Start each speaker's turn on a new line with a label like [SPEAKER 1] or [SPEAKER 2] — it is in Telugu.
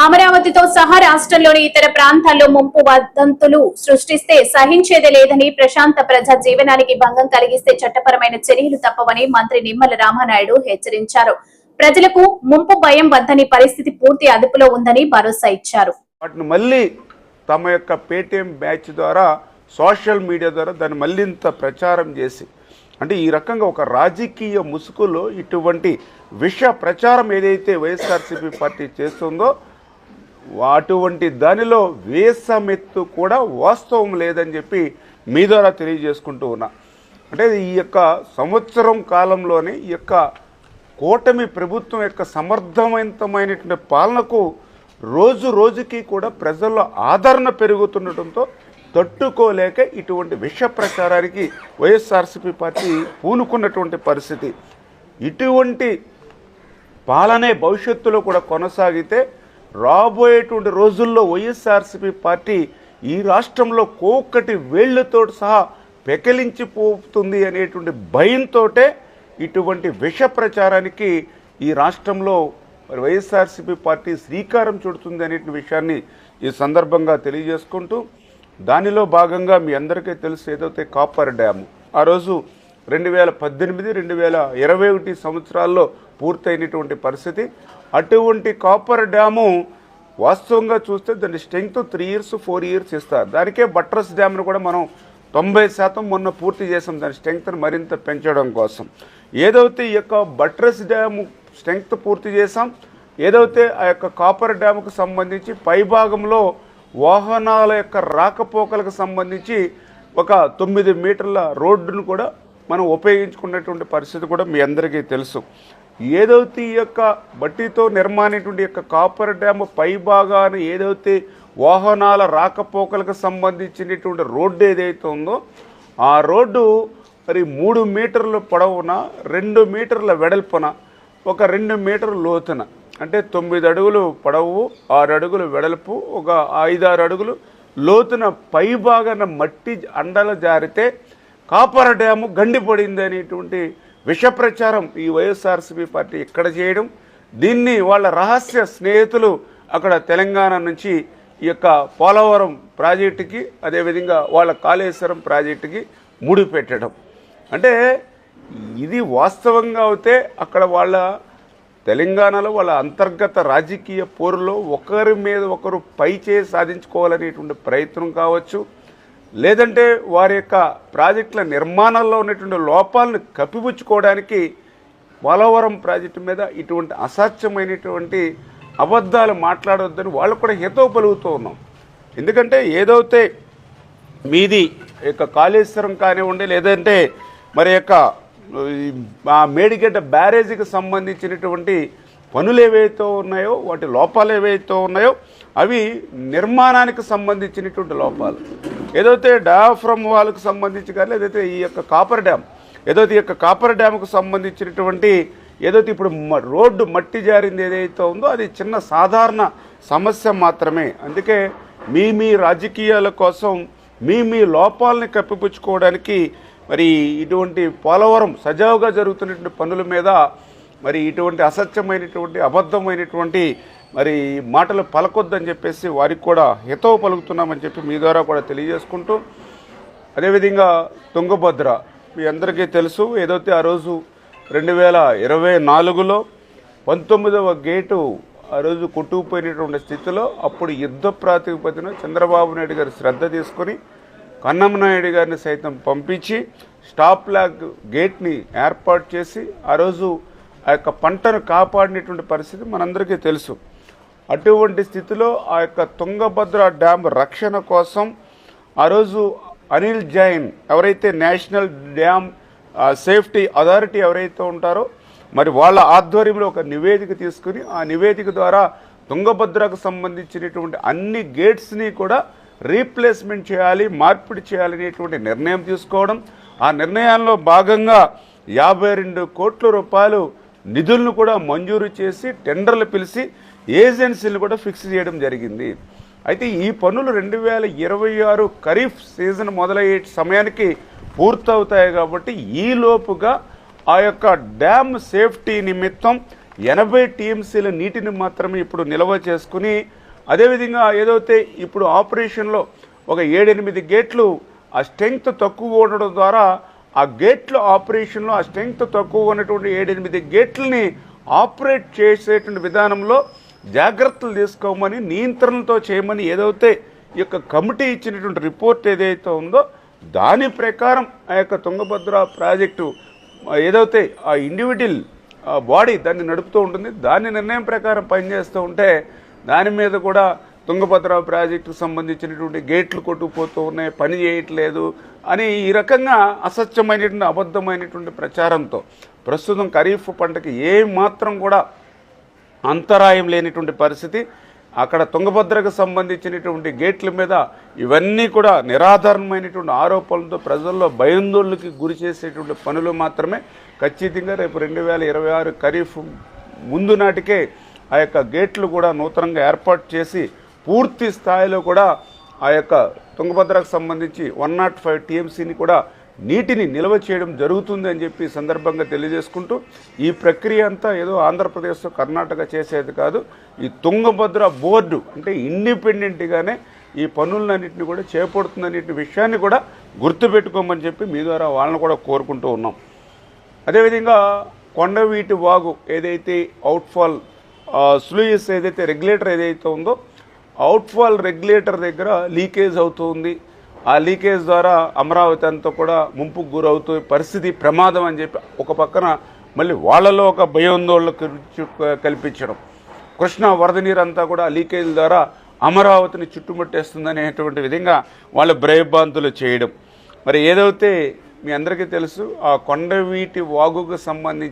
[SPEAKER 1] అమరావతితో సహా రాష్ట్రంలోని ఇతర ప్రాంతాల్లో ముంపు వదంతులు సృష్టిస్తే సహించేది లేదని ప్రశాంత ప్రజా జీవనానికి భంగం కలిగిస్తే చట్టపరమైన చర్యలు తప్పవని మంత్రి నిమ్మల రామానాయుడు హెచ్చరించారు. ప్రజలకు ముంపు భయం వద్దని పరిస్థితి పూర్తి అదుపులో ఉందని భరోసా ఇచ్చారు.
[SPEAKER 2] వాటిని మళ్ళీ తమ యొక్క పేటిఎం బ్యాచ్ ద్వారా సోషల్ మీడియా ద్వారా దాన్ని మళ్ళీంత ప్రచారం చేసి అంటే ఈ రకంగా ఒక రాజకీయ ముసుగులో ఇటువంటి విష ప్రచారం ఏదైతే వైఎస్ఆర్సీపీ పార్టీ చేస్తుందో అటువంటి దానిలో వేసమెత్తు కూడా వాస్తవం లేదని చెప్పి మీ ద్వారా తెలియజేసుకుంటూ ఉన్నా. అంటే ఈ యొక్క సంవత్సరం కాలంలోనే ఈ యొక్క కూటమి ప్రభుత్వం యొక్క సమర్థవంతమైనటువంటి పాలనకు రోజు రోజుకి కూడా ప్రజల్లో ఆదరణ పెరుగుతుండటంతో తట్టుకోలేక ఇటువంటి విష ప్రచారానికి వైఎస్ఆర్సీపీ పార్టీ పూనుకున్నటువంటి పరిస్థితి. ఇటువంటి పాలనే భవిష్యత్తులో కూడా కొనసాగితే రాబోయేటువంటి రోజుల్లో వైఎస్ఆర్సీపీ పార్టీ ఈ రాష్ట్రంలో కోక్కటి వేళ్ళతో సహా పెకలించిపోతుంది అనేటువంటి భయంతో ఇటువంటి విష ప్రచారానికి ఈ రాష్ట్రంలో మరి వైఎస్ఆర్సీపీ పార్టీ శ్రీకారం చుడుతుంది అనే విషయాన్ని ఈ సందర్భంగా తెలియజేసుకుంటూ దానిలో భాగంగా మీ అందరికీ తెలుసు ఏదైతే కాపర్ డ్యాము. ఆ రోజు రెండు వేల పద్దెనిమిది రెండు వేల ఇరవై ఒకటి సంవత్సరాల్లో పూర్తయినటువంటి పరిస్థితి. అటువంటి కాపర్ డ్యాము వాస్తవంగా చూస్తే దాని strength three years four years ఇస్తారు. దానికే బట్రస్ డ్యామ్ను కూడా మనం తొంభై శాతం మొన్న పూర్తి చేసాం దాని స్ట్రెంగ్త్ను మరింత పెంచడం కోసం. ఏదైతే ఈ యొక్క బట్రస్ డ్యాము స్ట్రెంగ్త్ పూర్తి చేసాం ఏదైతే ఆ యొక్క కాపర్ డ్యాముకు సంబంధించి పైభాగంలో వాహనాల యొక్క రాకపోకలకు సంబంధించి ఒక తొమ్మిది మీటర్ల రోడ్డును కూడా మనం ఉపయోగించుకున్నటువంటి పరిస్థితి కూడా మీ అందరికీ తెలుసు. ఏదైతే ఈ యొక్క మట్టితో నిర్మాణమైనటువంటి యొక్క కాపర్ డ్యామ్ పై భాగాన ఏదైతే వాహనాల రాకపోకలకు సంబంధించినటువంటి రోడ్డు ఏదైతే ఉందో ఆ రోడ్డు మరి మూడు మీటర్ల పొడవున రెండు మీటర్ల వెడల్పున ఒక రెండు మీటర్ లోతున అంటే తొమ్మిది అడుగులు పొడవు ఆరు అడుగులు వెడల్పు ఒక ఐదారు అడుగులు లోతున పై భాగాన మట్టి అండలు జారితే కాపర డ్యాము గండిపడింది అనేటువంటి విష ప్రచారం ఈ వైఎస్ఆర్సీపీ పార్టీ ఇక్కడ చేయడం? దీన్ని వాళ్ళ రహస్య స్నేహితులు అక్కడ తెలంగాణ నుంచి ఈ యొక్క పోలవరం ప్రాజెక్టుకి అదేవిధంగా వాళ్ళ కాళేశ్వరం ప్రాజెక్టుకి ముడిపెట్టడం. అంటే ఇది వాస్తవంగా అయితే అక్కడ వాళ్ళ తెలంగాణలో వాళ్ళ అంతర్గత రాజకీయ పోరులో ఒకరి మీద ఒకరు పై చేయి సాధించుకోవాలనేటువంటి ప్రయత్నం కావచ్చు. లేదంటే వారి యొక్క ప్రాజెక్టుల నిర్మాణంలో ఉన్నటువంటి లోపాలను కప్పిపుచ్చుకోవడానికి పోలవరం ప్రాజెక్టు మీద ఇటువంటి అసాధ్యమైనటువంటి అబద్ధాలు మాట్లాడవద్దని వాళ్ళు కూడా హితవు పలుకుతూ ఉన్నాం. ఎందుకంటే ఏదైతే మీది యొక్క కాళేశ్వరం కానివ్వండి లేదంటే మరి యొక్క ఆ మేడిగడ్డ బ్యారేజీకి సంబంధించినటువంటి పనులు ఏవైతే ఉన్నాయో వాటి లోపాలు ఏవైతే ఉన్నాయో అవి నిర్మాణానికి సంబంధించినటువంటి లోపాలు. ఏదైతే డయాఫ్రమ్ వాళ్ళకు సంబంధించి కానీ ఏదైతే ఈ యొక్క కాపర్ డ్యామ్ ఏదైతే ఈ యొక్క కాపర్ డ్యామ్కు సంబంధించినటువంటి ఏదైతే ఇప్పుడు మ- రోడ్డు మట్టి జారింది ఏదైతే ఉందో అది చిన్న సాధారణ సమస్య మాత్రమే. అందుకే మీ మీ రాజకీయాల కోసం మీ మీ లోపాలని కప్పిపుచ్చుకోవడానికి మరి ఇటువంటి పోలవరం సజావుగా జరుగుతున్నటువంటి పనుల మీద మరి ఇటువంటి అసత్యమైనటువంటి అబద్ధమైనటువంటి మరి మాటలు పలకొద్దని చెప్పేసి వారికి కూడా హితవు పలుకుతున్నామని చెప్పి మీ ద్వారా కూడా తెలియజేసుకుంటూ అదేవిధంగా తుంగభద్ర మీ అందరికీ తెలుసు ఏదైతే ఆ రోజు రెండు వేల ఇరవై నాలుగులో పంతొమ్మిదవ గేటు ఆ రోజు కొట్టుకుపోయినటువంటి స్థితిలో అప్పుడు యుద్ధ ప్రాతిపదికన చంద్రబాబు నాయుడు గారు శ్రద్ధ తీసుకొని కన్నమనాయుడు గారిని సైతం పంపించి స్టాప్ లాగ్ గేట్ని ఏర్పాటు చేసి ఆ రోజు ఆ యొక్క పంటను కాపాడినటువంటి పరిస్థితి మనందరికీ తెలుసు. అటువంటి స్థితిలో ఆ యొక్క తుంగభద్ర డ్యామ్ రక్షణ కోసం ఆ రోజు అనిల్ జైన్ ఎవరైతే నేషనల్ డ్యామ్ సేఫ్టీ అథారిటీ ఎవరైతే ఉంటారో మరి వాళ్ళ ఆధ్వర్యంలో ఒక నివేదిక తీసుకుని ఆ నివేదిక ద్వారా తుంగభద్రకు సంబంధించినటువంటి అన్ని గేట్స్ని కూడా రీప్లేస్మెంట్ చేయాలి మార్పిడి చేయాలనేటువంటి నిర్ణయం తీసుకోవడం. ఆ నిర్ణయాల్లో భాగంగా యాభై రెండు కోట్ల రూపాయలు నిధులను కూడా మంజూరు చేసి టెండర్లు పిలిచి ఏజెన్సీలు కూడా ఫిక్స్ చేయడం జరిగింది. అయితే ఈ పనులు రెండు వేల ఇరవై ఆరు ఖరీఫ్ సీజన్ మొదలయ్యే సమయానికి పూర్తవుతాయి కాబట్టి ఈలోపుగా ఆ యొక్క డ్యామ్ సేఫ్టీ నిమిత్తం ఎనభై టీఎంసీల నీటిని మాత్రమే ఇప్పుడు నిల్వ చేసుకుని అదేవిధంగా ఏదైతే ఇప్పుడు ఆపరేషన్లో ఒక ఏడెనిమిది గేట్లు ఆ స్ట్రెంగ్త్ తక్కువ ఉండడం ద్వారా ఆ గేట్ల ఆపరేషన్లో ఆ స్ట్రెంగ్త్ తక్కువ ఉన్నటువంటి ఏడెనిమిది గేట్లని ఆపరేట్ చేసేటువంటి విధానంలో జాగ్రత్తలు తీసుకోమని నియంత్రణతో చేయమని ఏదైతే ఈ యొక్క కమిటీ ఇచ్చినటువంటి రిపోర్ట్ ఏదైతే ఉందో దాని ప్రకారం ఆ యొక్క తుంగభద్ర ప్రాజెక్టు ఆ, ఏదైతే ఆ ఇండివిజువల్ బాడీ దాన్ని నడుపుతూ ఉంటుంది దాని నిర్ణయం ప్రకారం పనిచేస్తూ ఉంటే దాని మీద కూడా తుంగభద్ర ప్రాజెక్టుకు సంబంధించినటువంటి గేట్లు కొట్టుకుపోతూ ఉన్నాయి పని చేయట్లేదు అని ఈ రకంగా అసత్యమైనటువంటి అబద్ధమైనటువంటి ప్రచారంతో ప్రస్తుతం ఖరీఫ్ పంటకి ఏ మాత్రం కూడా అంతరాయం లేనిటువంటి పరిస్థితి అక్కడ తుంగభద్రకు సంబంధించినటువంటి గేట్ల మీద ఇవన్నీ కూడా నిరాధారణమైనటువంటి ఆరోపణలతో ప్రజల్లో భయాందోళనకి గురి చేసేటువంటి పనులు మాత్రమే. ఖచ్చితంగా రేపు రెండు వేల ఇరవై ఆరు ఖరీఫ్ ముందు నాటికే ఆ యొక్క గేట్లు కూడా నూతనంగా ఏర్పాటు చేసి పూర్తి స్థాయిలో కూడా ఆ యొక్క తుంగభద్రకు సంబంధించి వన్ నాట్ ఫైవ్ టీఎంసీని కూడా నీటిని నిల్వ చేయడం జరుగుతుంది అని చెప్పి సందర్భంగా తెలియజేసుకుంటూ ఈ ప్రక్రియ అంతా ఏదో ఆంధ్రప్రదేశ్ కర్ణాటక చేసేది కాదు. ఈ తుంగభద్ర బోర్డు అంటే ఇండిపెండెంట్గానే ఈ పనులన్నింటినీ కూడా చేపడుతుందనే విషయాన్ని కూడా గుర్తుపెట్టుకోమని చెప్పి మీ ద్వారా వాళ్ళని కూడా కోరుకుంటూ ఉన్నాం. అదేవిధంగా కొండవీటి వాగు ఏదైతే అవుట్ఫాల్ స్లూయిస్ ఏదైతే రెగ్యులేటర్ ఏదైతే ఉందో అవుట్ఫాల్ రెగ్యులేటర్ దగ్గర లీకేజ్ అవుతుంది ఆ లీకేజ్ ద్వారా అమరావతి అంతా కూడా ముంపుకు గురవుతూ పరిస్థితి ప్రమాదం అని చెప్పి ఒక పక్కన మళ్ళీ వాళ్ళలో ఒక భయోందోళన కల్పించడం. కృష్ణా వరద నీరు అంతా కూడా లీకేజ్ ద్వారా అమరావతిని చుట్టుముట్టేస్తుందనేటువంటి విధంగా వాళ్ళు భయభ్రాంతులు చేయడం. మరి ఏదైతే మీ అందరికీ తెలుసు ఆ కొండవీటి వాగుకు సంబంధించి